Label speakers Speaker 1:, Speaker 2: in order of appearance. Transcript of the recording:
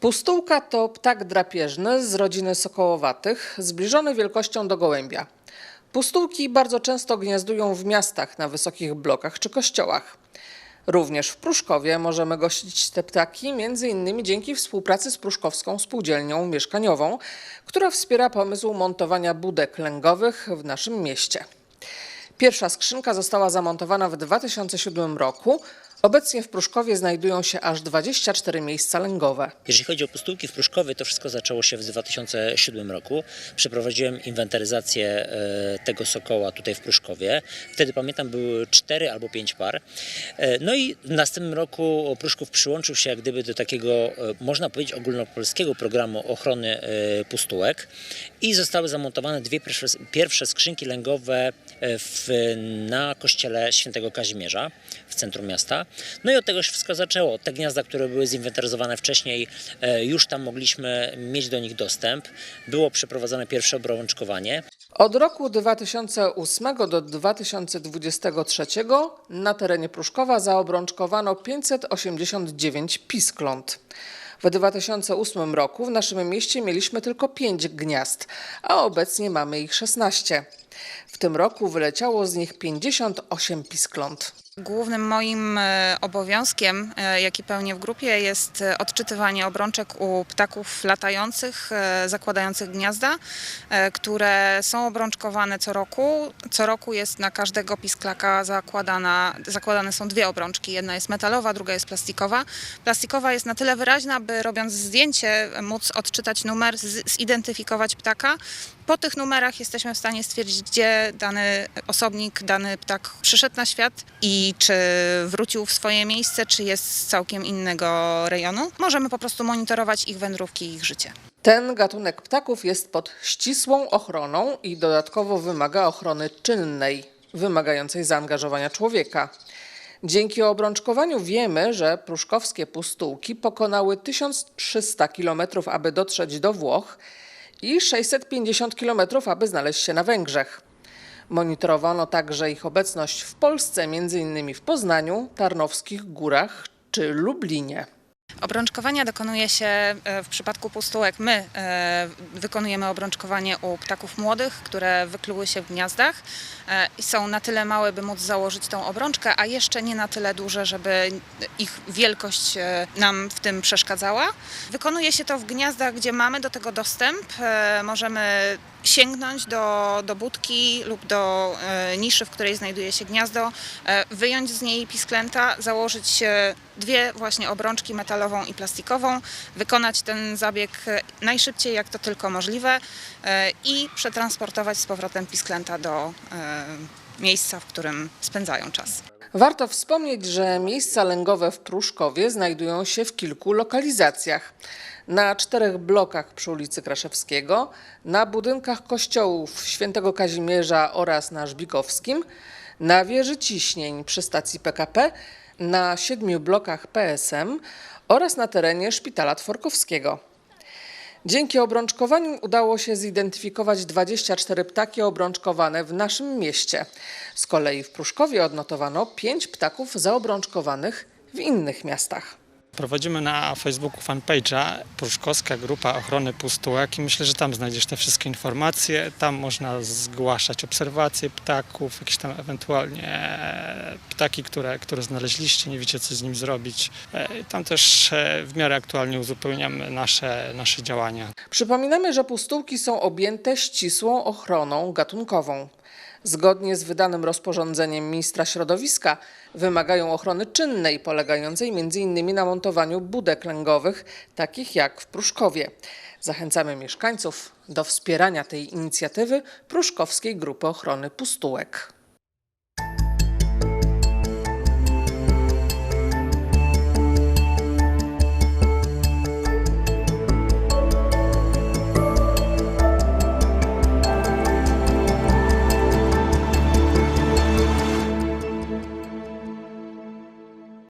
Speaker 1: Pustułka to ptak drapieżny z rodziny sokołowatych, zbliżony wielkością do gołębia. Pustułki bardzo często gniazdują w miastach, na wysokich blokach czy kościołach. Również w Pruszkowie możemy gościć te ptaki, innymi dzięki współpracy z Pruszkowską Spółdzielnią Mieszkaniową, która wspiera pomysł montowania budek lęgowych w naszym mieście. Pierwsza skrzynka została zamontowana w 2007 roku. Obecnie w Pruszkowie znajdują się aż 24 miejsca lęgowe.
Speaker 2: Jeżeli chodzi o pustułki w Pruszkowie, to wszystko zaczęło się w 2007 roku. Przeprowadziłem inwentaryzację e, tego sokoła tutaj w Pruszkowie. Wtedy pamiętam były 4 albo 5 par. E, No i w następnym roku Pruszków przyłączył się jak gdyby do takiego, e, można powiedzieć, ogólnopolskiego programu ochrony pustułek i zostały zamontowane dwie pierwsze, skrzynki lęgowe w, na kościele świętego Kazimierza w centrum miasta. No i od tego się wszystko zaczęło. Te gniazda, które były zinwentaryzowane wcześniej, e, już tam mogliśmy mieć do nich dostęp. Było przeprowadzone pierwsze obrączkowanie.
Speaker 1: Od roku 2008 do 2023 na terenie Pruszkowa zaobrączkowano 589 piskląt. W 2008 roku w naszym mieście mieliśmy tylko 5 gniazd, a obecnie mamy ich 16. W tym roku wyleciało z nich 58 piskląt.
Speaker 3: Głównym moim e, obowiązkiem, e, jaki pełnię w grupie, jest e, odczytywanie obrączek u ptaków latających, zakładających gniazda, które są obrączkowane co roku. Co roku jest na każdego pisklaka zakładana, zakładane są dwie obrączki. Jedna jest metalowa, druga jest plastikowa. Plastikowa jest na tyle wyraźna, by robiąc zdjęcie móc odczytać numer, zidentyfikować ptaka. Po tych numerach jesteśmy w stanie stwierdzić, gdzie dany osobnik, dany ptak przyszedł na świat i czy wrócił w swoje miejsce, czy jest z całkiem innego rejonu. Możemy po prostu monitorować ich wędrówki i ich życie.
Speaker 1: Ten gatunek ptaków jest pod ścisłą ochroną i dodatkowo wymaga ochrony czynnej, wymagającej zaangażowania człowieka. Dzięki obrączkowaniu wiemy, że pruszkowskie pustułki pokonały 1300 km, aby dotrzeć do Włoch i 650 km, aby znaleźć się na Węgrzech. Monitorowano także ich obecność w Polsce, m.in. w Poznaniu, Tarnowskich Górach czy Lublinie.
Speaker 3: Obrączkowania dokonuje się e, w przypadku pustułek. My e, wykonujemy obrączkowanie u ptaków młodych, które wykluły się w gniazdach e, i są na tyle małe, by móc założyć tą obrączkę, a jeszcze nie na tyle duże, żeby ich wielkość nam w tym przeszkadzała. Wykonuje się to w gniazdach, gdzie mamy do tego dostęp. Możemy sięgnąć do, do budki lub do e, niszy, w której znajduje się gniazdo, e, wyjąć z niej pisklęta, założyć e, dwie właśnie obrączki metalową i plastikową, wykonać ten zabieg najszybciej jak to tylko możliwe i przetransportować z powrotem pisklęta do miejsca, w którym spędzają czas.
Speaker 1: Warto wspomnieć, że miejsca lęgowe w Pruszkowie znajdują się w kilku lokalizacjach. Na czterech blokach przy ulicy Kraszewskiego, na budynkach kościołów Świętego Kazimierza oraz na Żbikowskim, na wieży ciśnień przy stacji PKP, na siedmiu blokach PSM oraz na terenie Szpitala Tworkowskiego. Dzięki obrączkowaniu udało się zidentyfikować 24 ptaki obrączkowane w naszym mieście. Z kolei w Pruszkowie odnotowano 5 ptaków zaobrączkowanych w innych miastach.
Speaker 4: Prowadzimy na Facebooku fanpage'a Pruszkowska Grupa Ochrony Pustułek i myślę, że tam znajdziesz te wszystkie informacje. Tam można zgłaszać obserwacje ptaków, jakieś tam ewentualnie ptaki, które, które znaleźliście, nie wiecie co z nim zrobić. E, Tam też e, w miarę aktualnie uzupełniamy nasze, nasze działania.
Speaker 1: Przypominamy, że pustułki są objęte ścisłą ochroną gatunkową. Zgodnie z wydanym rozporządzeniem ministra środowiska wymagają ochrony czynnej, polegającej m.in. na montowaniu budek lęgowych, takich jak w Pruszkowie. Zachęcamy mieszkańców do wspierania tej inicjatywy Pruszkowskiej Grupy Ochrony Pustułek.